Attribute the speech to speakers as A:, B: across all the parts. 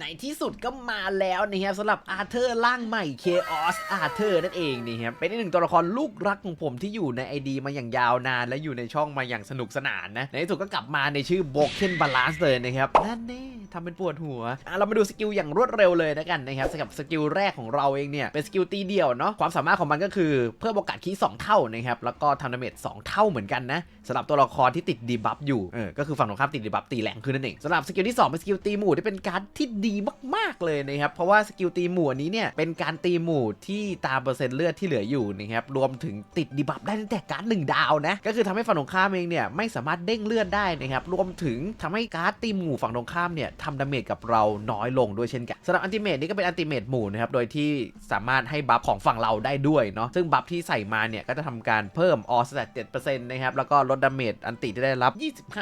A: ในที่สุดก็มาแล้วนะครับสำหรับอาร์เธอร์ร่างใหม่ Chaos อาร์เธอร์นั่นเองนี่ครับเป็นอีกหนึ่งตัวละครลูกรักของผมที่อยู่ใน ID มาอย่างยาวนาน และอยู่ในช่องมาอย่างสนุกสนานนะ ในที่สุดก็กลับมาในชื่อ Broken Balance เลยนะครับนั่นแน่ทำเป็นปวดหัวเรามาดูสกิลอย่างรวดเร็วเลยนะกันนะครับสำหรับสกิลแรกของเราเองเนี่ยเป็นสกิลตีเดียวเนาะความสามารถของมันก็คือเพิ่มโอกาสคีย์2เท่านะครับแล้วก็ทำดาเมจ2เท่าเหมือนกันนะสำหรับตัวละครที่ติดดีบัฟอยู่เออก็คือฝั่งตรงข้ามติดดีบัฟตีแรงขึ้นนั่นเองสำหรับสกิลที่สองเป็นสกิลตีหมู่ที่เป็นการดที่ดีมาก ๆ เลยนะครับ เพราะว่าสกิลตีหมู่นี้เนี่ย เป็นการตีหมู่ที่ตามเปอร์เซ็นต์เลือดที่เหลืออยู่นะครับ รวมถึงติดดีบัฟได้ตั้งแต่การ์ดหนึ่งดาวนะ ก็คือทำให้ฝั่งตรงข้ามเองเนี่ยไม่สามารถเด้งเลือดได้นะครับ รวมถึงทำให้การ์ดตีหมู่ฝั่งตรงข้ามเนี่ยทำดาเมจกับเราน้อยลงด้วยเช่นกันสำหรับอันติเมทนี่ก็เป็นอันติเมทหมู่นะครับ โดยที่สามารถให้บัฟของฝั่งเราได้ด้วยเนาะ ซึ่งบัฟที่ใส่มาเนี่ยก็จะทำการเพิ่มออสแตท7%นะครับ แล้วก็ลดดาเมจอันติที่ได้รับ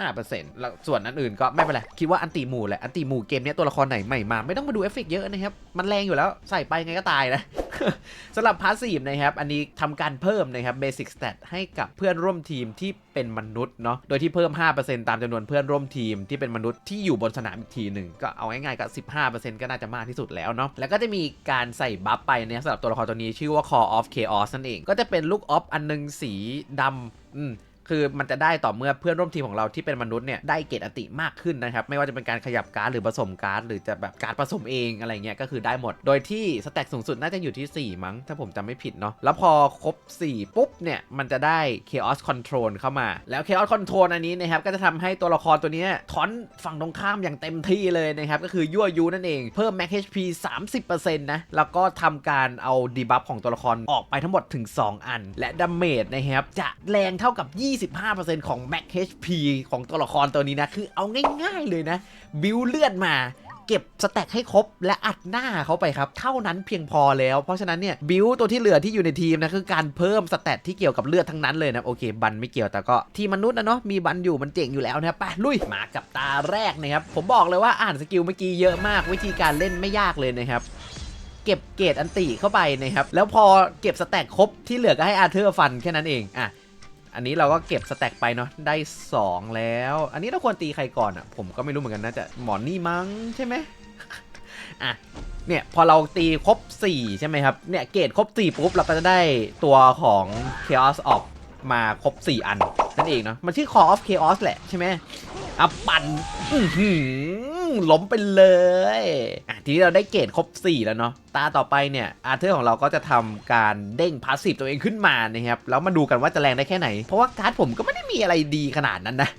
A: 25%แล้วส่วนอันอื่นก็ไม่เป็นไร คิดว่าอันติหมู่แหละ อันติหมู่เกมนี้ตัวละครไหนหม่มาไม่ต้องมาดูเอฟเฟกเยอะนะครับ มันแรงอยู่แล้วใส่ไปไงก็ตายนะสำหรับพาสซีฟนะครับ อันนี้ทำการเพิ่มนะครับเบสิกส t ตตให้กับเพื่อนร่วมทีมที่เป็นมนุษย์เนาะโดยที่เพิ่ม 5%ตามจำนวนเพื่อนร่วมทีมที่เป็นมนุษย์ที่อยู่บนสนามอีกทีหนึ่งก็เอาง่ายๆก็ 15%ก็น่าจะมากที่สุดแล้วเนาะแล้วก็จะมีการใส่บัฟไปเนี่ยสำหรับตัวละครตัวนี้ชื่อว่า Call of Chaos นั่นเองก็จะเป็นลูกออฟอันหนึงสีดำอืม คือมันจะได้ต่อเมื่อเพื่อนร่วมทีมของเราที่เป็นมนุษย์เนี่ยได้เกรดอติมากขึ้นนะครับ ไม่ว่าจะเป็นการขยับการ์ดหรือผสมการ์ดหรือจะแบบการ์ดผสมเองอะไรเงี้ยก็คือได้หมด โดยที่สแต็กสูงสุดน่าจะอยู่ที่ 4 มั้ง ถ้าผมจำไม่ผิดเนาะแล้วพอครบ 4 ปุ๊บเนี่ยมันจะได้ Chaos Control เข้ามา แล้ว Chaos Control อันนี้นะครับก็จะทำให้ตัวละครตัวเนี้ยถอนฝั่งตรงข้ามอย่างเต็มที่เลยนะครับก็คือยั่วยุนั่นเองเพิ่ม Max HP 30%นะแล้วก็ทำการเอาดีบัฟของตัวละครออกไปทั้งหมดถึง 2 อัน และดาเมจนะครับจะแรงเท่ากับ25%ของ Max HP ของตัวละครตัวนี้นะ คือเอาง่ายๆเลยนะ บิวเลือดมา เก็บสแต็กให้ครบ และอัดหน้าเขาไปครับ เท่านั้นเพียงพอแล้ว เพราะฉะนั้นเนี่ยบิวตัวที่เหลือที่อยู่ในทีมนะคือการเพิ่มสแตทที่เกี่ยวกับเลือดทั้งนั้นเลยนะโอเค บันไม่เกี่ยวแต่ก็ทีมมนุษย์นะเนาะมีบันอยู่มันเจ๋งอยู่แล้วนะไปลุยมากับตาแรกนะครับผมบอกเลยว่าอ่านสกิลเมื่อกี้เยอะมาก วิธีการเล่นไม่ยากเลยนะครับเก็บเกรดอันติเข้าไปนะครับ แล้วพอเก็บสแต็กครบที่เหลือก็ให้อาร์เธอร์ฟันแค่นั้นเอง อะ อันนี้เราก็เก็บสแต็กไปเนาะได้ 2 แล้ว อันนี้เราควรตีใครก่อนอะ่ะ ผมก็ไม่รู้เหมือนกันนะจะหมอนนี่มั้งใช่ไหมอะเนี่ยพอเราตีครบ 4 ใช่ไหมครับ เนี่ยเกรดครบ 4 ปุ๊บ เราก็จะได้ตัวของ Chaos ออกมาครบ 4 อัน นั่นเองเนาะมันชื่อ Call of Chaos แหละใช่ไหมอะปั่นอื้อหือ ล้มไปเลยอะทีนี้เราได้เกรดครบ 4 แล้วเนาะตาต่อไปเนี่ยอาร์เธอร์ของเราก็จะทำการเด้งพาสซีฟตัวเองขึ้นมานะครับแล้วมาดูกันว่าจะแรงได้แค่ไหน เพราะว่าการ์ดผมก็ไม่ได้มีอะไรดีขนาดนั้นนะ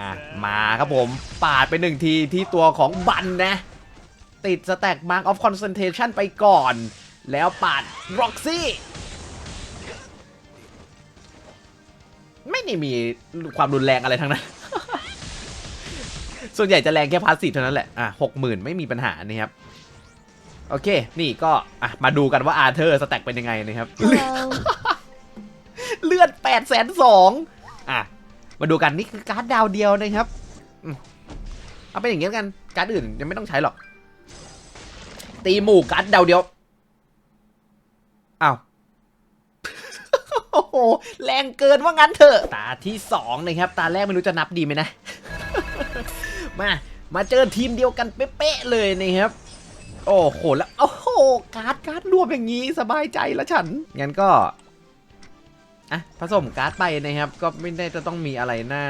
A: อะมาครับผมปาดไปหนึ่งทีที่ตัวของบันนะ ติดสแต็กมาร์กออฟคอนเซนเทชันไปก่อน แล้วปาดร็อกซี่ไม่ได้มีความรุนแรงอะไรทั้งนั้น ส่วนใหญ่จะแรงแค่พาสซีฟเท่านั้นแหละ อะหกหมื่นไม่มีปัญหานะครับ โอเค นี่ก็ อะ มาดูกันว่าอาร์เธอร์สแต็กเป็นยังไงนะครับ เลือด8ปดแสนสองอะ มาดูกันนี่คือการ์ดดาวเดียวนะครับอืมเอาเป็นอย่างนี้แล้วกัน การ์ดอื่นยังไม่ต้องใช้หรอก ตีหมู่การ์ดดาวเดียว อ้าวโอ้โห แรงเกินว่างั้นเถอะ ตาที่สองนะครับ ตาแรกไม่รู้จะนับดีไหมนะ มา มาเจอทีมเดียวกันเป๊ะๆเลยนะครับ โอ้โหแล้วโอ้โหการ์ดการ์ดรวมอย่างนี้สบายใจแล้วฉัน งั้นก็อะผสมการ์ดไปนะครับ ก็ไม่ได้จะต้องมีอะไรน่า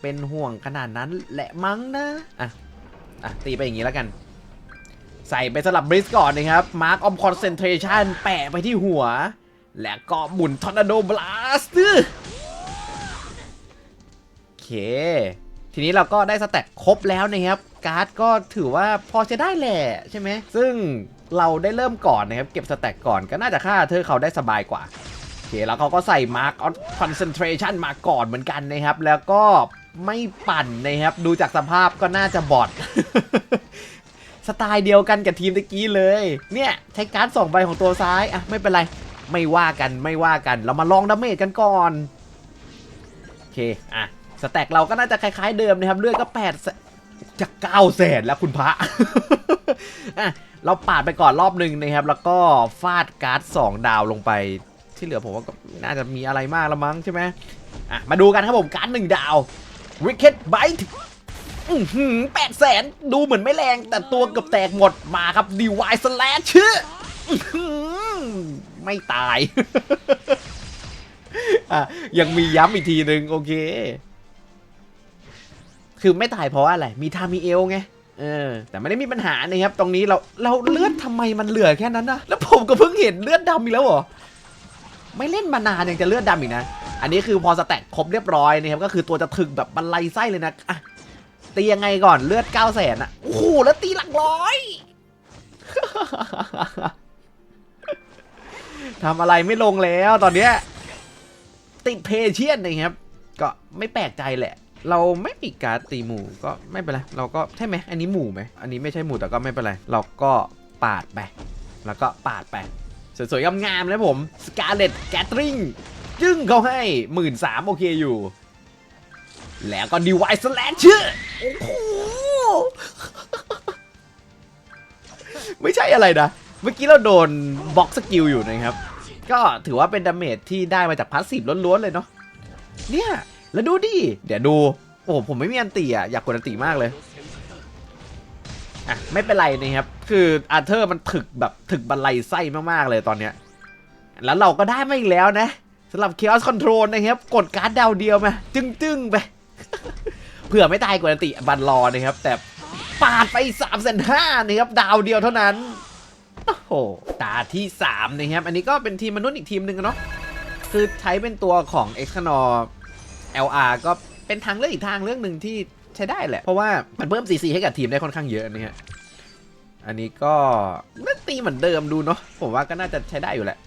A: เป็นห่วงขนาดนั้นแหละมั้งนะอะอะตีไปอย่างนี้แล้วกัน ใส่ไปสลับบริสก่อนนะครับ Mark of Concentration แปะไปที่หัว และก็หมุน Tornado Blast โอเค ทีนี้เราก็ได้สแต็กครบแล้วนะครับ การ์ดก็ถือว่าพอจะได้แหละใช่ไหม ซึ่งเราได้เริ่มก่อนนะครับ เก็บสแต็กก่อนก็น่าจะฆ่าเธอเขาได้สบายกว่าโอเคแล้วเขาก็ใส่ Mark of Concentration มาก่อนเหมือนกันนะครับ แล้วก็ไม่ปั่นนะครับ ดูจากสภาพก็น่าจะบอดสไตล์เดียวกันกับทีมตะกี้เลย เนี่ยใช้การ์ดสองใบของตัวซ้ายอะไม่เป็นไร ไม่ว่ากันไม่ว่ากัน เรามาลองดาเมจกันก่อน โอเค อะ สแต็กเราก็น่าจะคล้ายๆเดิมนะครับเลือดก็แสนจะ9แสนแล้วคุณพระอะเราปาดไปก่อนรอบหนึ่งนะครับ แล้วก็ฟาดการ์ด2ดาวลงไปที่เหลือผมว่าก็น่าจะมีอะไรมากละมั้งใช่ไหมอะมาดูกันครับผมการ์ดหนึ่งดาว Wicked Bite แปดแสนดูเหมือนไม่แรง แต่ตัวเกือบแตกหมดมาครับดีวายสแลชชื่ออื้อหือไม่ตายอะยังมีย้ำอีกทีหนึ่งโอเค คือไม่ตายเพราะอะไร มีทามีเอลไง เออ แต่ไม่ได้มีปัญหานะครับ ตรงนี้เรา เราเลือดทำไมมันเหลือแค่นั้นนะ แล้วผมก็เพิ่งเห็นเลือดดำอีกแล้วเหรอ ไม่เล่นมานานยังจะเลือดดำอีกนะ อันนี้คือพอสแต็กครบเรียบร้อยนะครับ ก็คือตัวจะถึกแบบบันไลไส้เลยนะอะตียังไงก่อนเลือด9 0 0แสนอะโอ้โห แล้วตีหลักร้อยทำอะไรไม่ลงแล้วตอนเนี้ยติดเพเชียนนะครับ ก็ไม่แปลกใจแหละ เราไม่มีการตีหมู่ก็ไม่เป็นไรเราก็ใช่ไหมอันนี้หมู่ไหมอันนี้ไม่ใช่หมู่แต่ก็ไม่เป็นไรเราก็ปาดไปแล้วก็ปาดไปสวยๆงามๆเลยผมสกาเลตแกตริงจึ้งเขาให้หมื่นสามโอเคอยู่ แล้วก็ดีไวส์แลชชื่อโอ้โหไม่ใช่อะไรนะ เมื่อกี้เราโดนบล็อกสกิลอยู่นะครับ ก็ถือว่าเป็นดาเมจที่ได้มาจากพาสซีฟล้วนๆเลยเนาะเนี่ย แล้วดูดิ เดี๋ยวดู โอ้โหผมไม่มีอันตีอะ อยากกดอันตีมากเลย อะ ไม่เป็นไรนะครับ คืออาร์เธอร์มันถึกแบบถึกบันไลไส้มากๆเลยตอนเนี้ย แล้วเราก็ได้มาอีกแล้วนะสำหรับ Chaos Control นะครับ กดการ์ดดาวเดียวมา จึ้งๆไป เผื่อไม่ตายกดอันติบันรอนะครับ แต่ปาดไป3ามแสนห้านะครับ ดาวเดียวเท่านั้น โอ้โห ตาที่ 3 นะครับ อันนี้ก็เป็นทีมมนุษย์อีกทีมหนึ่งเนาะ คือใช้เป็นตัวของ e x c a n o r LR ก็เป็นทางเลือกอีกทางเรื่องหนึ่งที่ใช้ได้แหละ เพราะว่ามันเพิ่ม CC ให้กับทีมได้ค่อนข้างเยอะนะฮะอันนี้ก็น่าตีเหมือนเดิมดูเนาะผมว่าก็น่าจะใช้ได้อยู่แหละ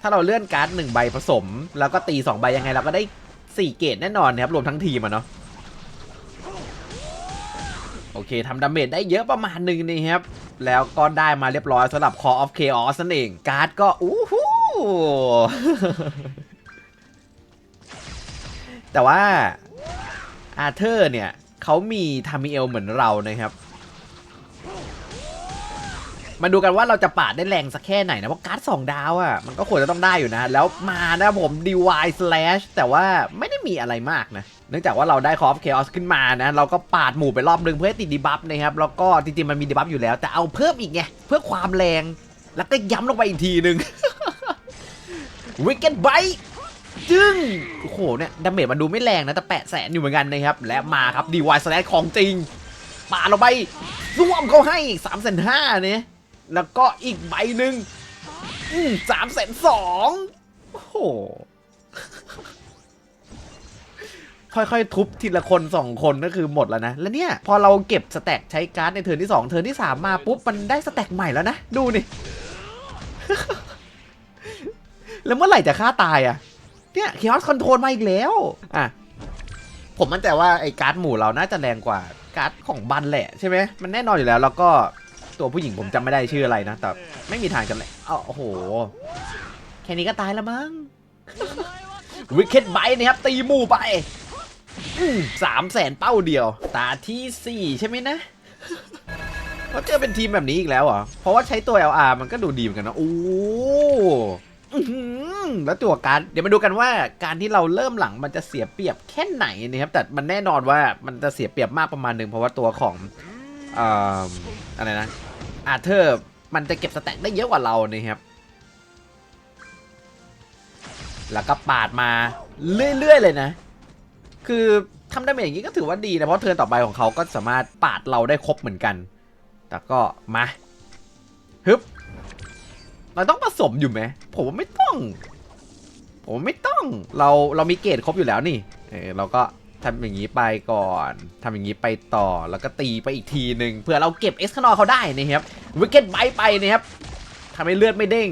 A: ถ้าเราเลื่อนการ์ดหนึ่งใบผสม แล้วก็ตีสองใบยังไงเราก็ได้สี่เกตแน่นอนนะครับ รวมทั้งทีมอะเนาะโอเคทำดาเมจได้เยอะประมาณหนึ่งนี่ครับ แล้วก็ได้มาเรียบร้อยสำหรับ Call of Chaos นั่นเอง การ์ดก็อู้หู แต่ว่าอาเธอร์เนี่ยเขามีทามิเอลเหมือนเรานะครับ มาดูกันว่าเราจะปาดได้แรงสักแค่ไหนนะ เพราะการ์ดสองดาวอะ่ะมันก็ควรจะต้องได้อยู่นะ แล้วมานะผม DY slash แต่ว่าไม่ได้มีอะไรมากนะ เนื่องจากว่าเราได้คอฟเคออสขึ้นมานะ เราก็ปาดหมู่ไปรอบนึงเพื่อให้ติดดีบัฟนะครับ แล้วก็จริงๆมันมีดีบัฟอยู่แล้ว แต่เอาเพิ่มอีกไงเพื่อความแรง แล้วก็ย้ำลงไปอีกทีนึง Wicked Bite จึ้งโอ้โหเนี่ยดาเมจมันดูไม่แรงนะแต่แปะแสนอยู่เหมือนกันนะครับ และมาครับ DY slash ของจริงปาดลงไปร่วมเขาให้3ามแสนห้าเนี่ยแล้วก็อีกใบหนึ่งสามแสนสองโอ้โหค่อยๆ ทุบทีละคนสองคนก็คือหมดแล้วนะ แล้วเนี่ย พอเราเก็บสแต็กใช้การ์ดในเทิร์นที่ 2 เทิร์นที่ 3 มาปุ๊บ มันได้สแต็กใหม่แล้วนะ ดูนี่ แล้วเมื่อไหร่จะฆ่าตายอะ เนี่ยเคออสคอนโทรลมาอีกแล้ว อะ ผมมั่นใจว่าไอ้การ์ดหมู่เราน่าจะแรงกว่าการ์ดของบันแหละใช่ไหมมันแน่นอนอยู่แล้ว แล้วก็ตัวผู้หญิงผมจำไม่ได้ชื่ออะไรนะ แต่ไม่มีทางจำเลยอ้าวโอ้โห แค่นี้ก็ตายแล้วมั้ง วิกเก็ตไบนะครับ ตีหมู่ไปสามแสนเป้าเดียว ตาที่สี่ใช่ไหมนะเขาเจอเป็นทีมแบบนี้อีกแล้วเหรอ เพราะว่าใช้ตัว LR มันก็ดูดีเหมือนกันนะ โอ้ อื้อหือแล้วตัวการดเดี๋ยวมาดูกันว่าการที่เราเริ่มหลังมันจะเสียเปรียบแค่ไหนนะครับ แต่มันแน่นอนว่ามันจะเสียเปรียบมากประมาณหนึ่งเพราะว่าตัวของเอ่ออะไรนะอาเธอร์มันจะเก็บสแต็กได้เยอะกว่าเรานะครับ แล้วก็ปาดมาเรื่อยๆเลยนะ คือทำได้แบบอย่างนี้ก็ถือว่าดีนะเพราะเทิร์นต่อไปของเขาก็สามารถปาดเราได้ครบเหมือนกัน แต่ก็มาฮึบ เราต้องผสมอยู่ไหม ผมว่าไม่ต้อง ผมว่าไม่ต้อง เราเรามีเกรดครบอยู่แล้วนี่ เออเราก็ทำอย่างนี้ไปก่อน ทำอย่างนี้ไปต่อ แล้วก็ตีไปอีกทีหนึ่งเผื่อเราเก็บเอ็กซ์คานอเขาได้นะครับวิกเก็ตไบไปนะครับทำให้เลือดไม่เด้ง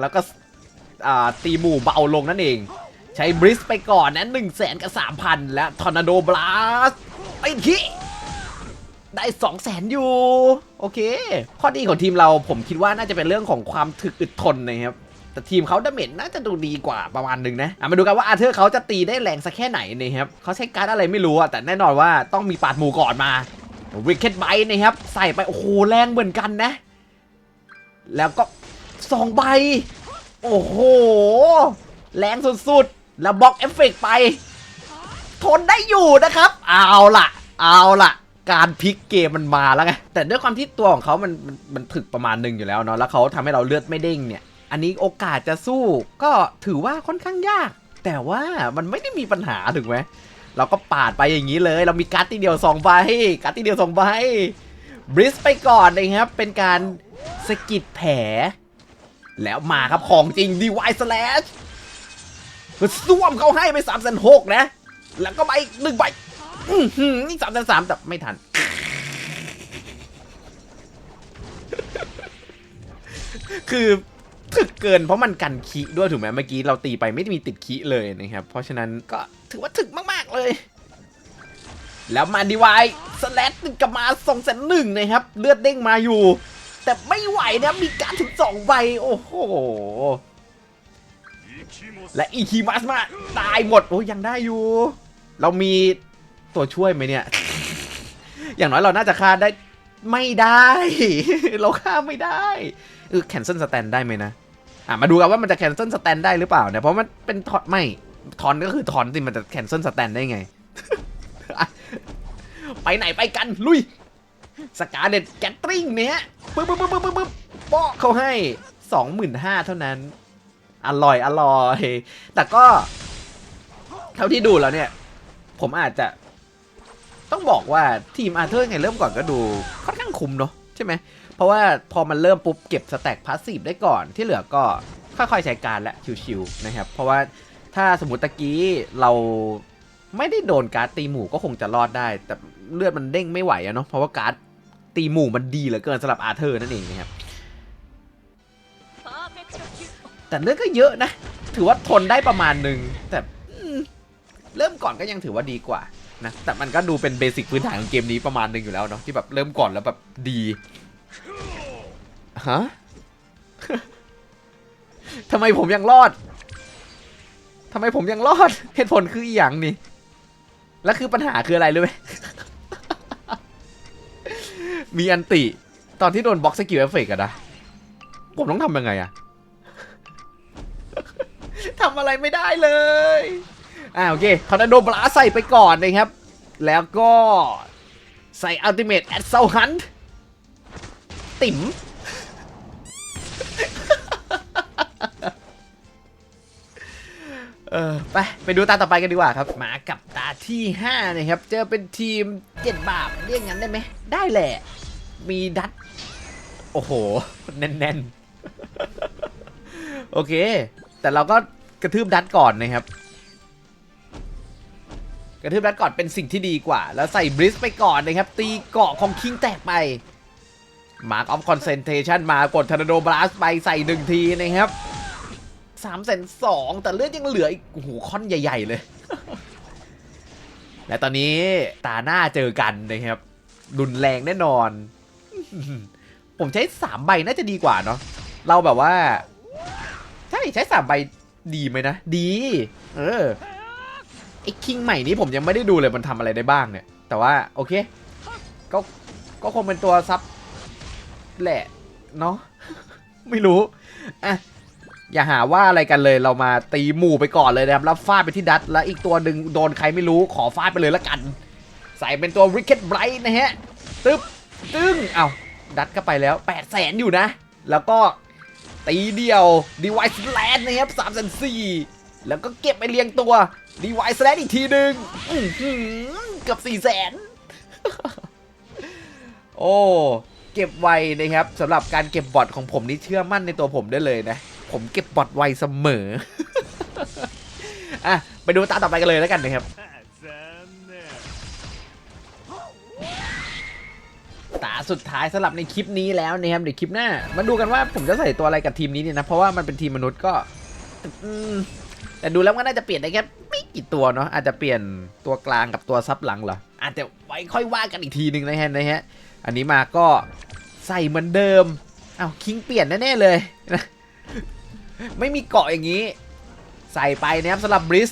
A: แล้วก็อ่าตีหมู่เบาลงนั่นเอง ใช้บริสไปก่อนนะหนึ่งแสนกับสามพันและทอร์นาโดบลาสไปที ได้สองแสนอยู่ โอเค ข้อดีของทีมเราผมคิดว่าน่าจะเป็นเรื่องของความถึกอึดทนนะครับแต่ทีมเขาดาเมจน่าจะดูดีกว่าประมาณหนึ่งนะอะมาดูกันว่าอาเธอร์เขาจะตีได้แรงสักแค่ไหนนะครับเขาใช้การ์ดอะไรไม่รู้อะแต่แน่นอนว่าต้องมีปาดหมูก่อนมาวิกเก็ตไบนะครับ ใส่ไป โอ้โห แรงเหมือนกันนะ แล้วก็สองใบ โอ้โห แรงสุดๆ แล้วบล็อกเอฟเฟกต์ไป ทนได้อยู่นะครับ เอาล่ะ เอาล่ะ การพลิกเกมมันมาแล้วไงแต่ด้วยความที่ตัวของเขามันมันมันถึกประมาณหนึ่งอยู่แล้วเนาะแล้วเขาทำให้เราเลือดไม่เด้งเนี่ย อันนี้โอกาสจะสู้ก็ถือว่าค่อนข้างยาก แต่ว่ามันไม่ได้มีปัญหาถึงไหมเราก็ปาดไปอย่างนี้เลย เรามีการ์ดตีเดียว2ใบการ์ดตีเดียว2ใบบริสไปก่อนนะครับ เป็นการสกิดแผล แล้วมาครับของจริงดีวายสแลชมันซ่วมเขาให้ไป3ามแสนหกนะ แล้วก็ไปอีกหนึ่งใบ อื้อหือนี่สามแสนสามแต่ไม่ทัน คือถึกเกินเพราะมันกันคีด้วยถูกไหมเมื่อกี้เราตีไปไม่ได้มีติดคีเลยนะครับ เพราะฉะนั้นก็ถือว่าถึกมากๆเลย แล้วมาดีวายสแลตกลับมาสองแสนหนึ่งนะครับ เลือดเด้งมาอยู่ แต่ไม่ไหวนะมีการถึงสองใบโอ้โหและอีคีมัสมาตายหมดโอ้ยังได้อยู่ เรามี ตัวช่วยไหมเนี่ย อย่างน้อยเราน่าจะฆ่าได้ไม่ได้ เราฆ่าไม่ได้เออแคนเซิลสแตนได้ไหมนะ อะมาดูกันว่ามันจะแคนเซิลสแตนได้หรือเปล่าเนี่ยเพราะมันเป็นทอนไม่ทอนก็คือทอนสิมันจะแคนเซิลสแตนได้ไง ไปไหนไปกันลุยสกาเด็ดแกตริงเนี่ยปึ๊บปึ๊บปึ๊บปึ๊บปึ๊บปึ๊บเปาะเขาให้สองหมื่นห้าเท่านั้น อร่อยอร่อย แต่ก็ เท่าที่ดูแล้วเนี่ย ผมอาจจะ ต้องบอกว่าทีมอาร์เธอร์ไงเริ่มก่อนก็ดูค่อนข้างคุ้มเนาะใช่ไหมเพราะว่าพอมันเริ่มปุ๊บเก็บสแต็กพาสซีฟได้ก่อนที่เหลือก็ค่อยๆใช้การและชิวๆนะครับ เพราะว่าถ้าสมมติตะกี้เราไม่ได้โดนการ์ดตีหมู่ก็คงจะรอดได้ แต่เลือดมันเด้งไม่ไหวอะเนาะเพราะว่าการ์ดตีหมู่มันดีเหลือเกินสำหรับอาร์เธอร์นั่นเองนะครับแต่เลือดก็เยอะนะ ถือว่าทนได้ประมาณหนึ่งแต่เริ่มก่อนก็ยังถือว่าดีกว่า นะแต่มันก็ดูเป็นเบสิกพื้นฐานของเกมนี้ประมาณหนึ่งอยู่แล้วเนาะที่แบบเริ่มก่อนแล้วแบบดีฮะทำไมผมยังรอดทำไมผมยังรอดเหตุผลคืออหย่างนี่แล้วคือปัญหาคืออะไรรู้ไหมมีอันติ ตอนที่โดนบล็อกสกิลเอฟเฟกอะนะผมต้องทำยังไงอะทำอะไรไม่ได้เลย อ่าโอเคทอร์นาโดบลาใส่ไปก่อนนะครับ แล้วก็ใส่อัลติเม e แอดเซลฮันติ๋มเออไปไปดูตาต่อไปกันดีกว่าครับ มากับตาที่5นะครับ เจอเป็นทีม7บาปเรียกงั้นได้ไหม ได้แหละ มีดัตโอ้โห แน่นๆ โอเค แต่เราก็กระทืบดัตก่อนนะครับ กระทืบดัตก่อนเป็นสิ่งที่ดีกว่า แล้วใส่บริสไปก่อนนะครับ ตีเกาะของคิงแตกไปมาร์กออฟคอนเซนเทชันมากดทอร์นาโดบลัสไปใส่หนึ่งทีนะครับสามแสนสองแต่เลือดยังเหลืออีกโอ้โหค่อนใหญ่ ๆ เลย และตอนนี้ตาหน้าเจอกันนะครับรุนแรงแน่นอน ผมใช้สามใบน่าจะดีกว่าเนาะเราแบบว่า ใช่ใช้สามใบดีไหมนะ ดี เออ ไอ้คิงใหม่นี้ผมยังไม่ได้ดูเลยมันทำอะไรได้บ้างเนี่ย แต่ว่าโอเค ก็ก็คงเป็นตัวซับแหละเนาะไม่รู้อะอย่าหาว่าอะไรกันเลยเรามาตีหมู่ไปก่อนเลยนะครับแล้วฟาดไปที่ดัตแล้วอีกตัวหนึ่งโดนใครไม่รู้ขอฟาดไปเลยละกัน ใส่เป็นตัว Wicked Bright นะฮะตึ๊บตึ้งเอาดัตก็ไปแล้ว8 0 0แสนอยู่นะ แล้วก็ตีเดียว Device Land นะครับ3 4 0 0แล้วก็เก็บไปเรียงตัว Device Land อีกทีหนึ่งเกือบ4 0 0แสนโอ้เก็บไวนะครับสำหรับการเก็บบอทของผมนี่เชื่อมั่นในตัวผมได้เลยนะ ผมเก็บบอทไวเสมออะไปดูตาต่อไปกันเลยแล้วกันนะครับ ตาสุดท้ายสำหรับในคลิปนี้แล้วนะครับเดี๋ยวคลิปหน้า มาดูกันว่าผมจะใส่ตัวอะไรกับทีมนี้เนี่ยนะ เพราะว่ามันเป็นทีมมนุษย์ก็แต่ดูแล้วก็น่าจะเปลี่ยนได้แค่ไม่ กี่ตัวเนาะอาจจะเปลี่ยนตัวกลางกับตัวซับหลังเหรออาจจะไว้ค่อยว่ากันอีกทีหนึ่งนะฮะนะฮะอันนี้มาก็ใส่เหมือนเดิมเอาคิงเปลี่ยนแน่ๆเลยนะไม่มีเกาะอย่างนี้ ใส่ไปนะครับสำหรับบริส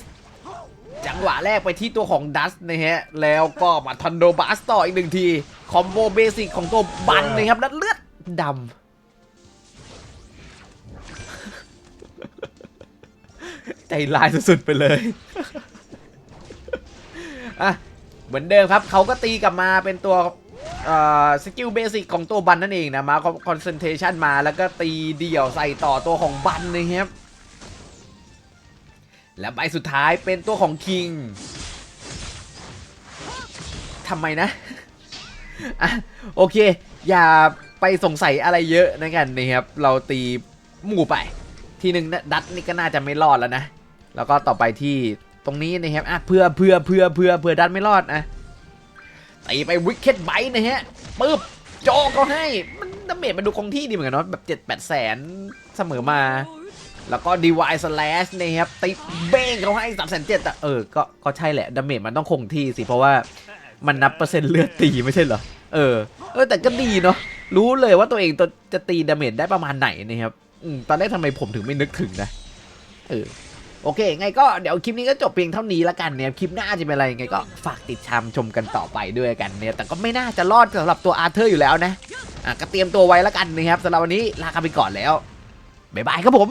A: จังหวะแรกไปที่ตัวของดัสนะฮะแล้วก็มาทันโดบัสต่ออีกหนึ่งที คอมโบเบสิกของตัวบันนะครับแล้วเลือดดำ ใจลายสุดๆไปเลยอะเหมือนเดิมครับเขาก็ตีกลับมาเป็นตัวสกิลเบสิกของตัวบันนั่นเองนะมาคอนเซนเทชันมาแล้วก็ตีเดี่ยวใส่ต่อตัวของบันนะครับ และใบสุดท้ายเป็นตัวของคิงทำไมนะอะโอเค อย่าไปสงสัยอะไรเยอะนะกันนะครับ เราตีหมู่ไป ทีหนึ่งดัตนี่ก็น่าจะไม่รอดแล้วนะ แล้วก็ต่อไปที่ตรงนี้นะครับอะเพื่อเพื่อเพื่อเพื่อเพื่อดัตไม่รอดนะตีไปวิกเก็ตไบนะฮะปึ๊บโจกเขาให้มันดาเมจมันดูคงที่ดีเหมือนกันเนาะแบบเจ็ดแปดแสนเสมอมา แล้วก็ดีวายสแลชนะครับติเบ้งเขาให้สามแสนเจ็ดแต่เออก็ก็ใช่แหละดาเมจมันต้องคงที่สิเพราะว่ามันนับเปอร์เซ็นต์เลือดตีไม่ใช่เหรอเออเออแต่ก็ดีเนาะรู้เลยว่าตัวเองตัวจะตีดาเมจได้ประมาณไหนนะครับ อตอนแรกทำไมผมถึงไม่นึกถึงนะเออโอเค ไงก็เดี๋ยวคลิปนี้ก็จบเพียงเท่านี้แล้วกันเนี่ยคลิปหน้าจะเป็นอะไรไงก็ฝากติดตามชมกันต่อไปด้วยกันเนี่ยแต่ก็ไม่น่าจะรอดสำหรับตัวอาร์เธอร์อยู่แล้วนะอะก็เตรียมตัวไว้แล้วกันนะครับสำหรับวันนี้ลากันไปก่อนแล้วบ๊ายบายครับผม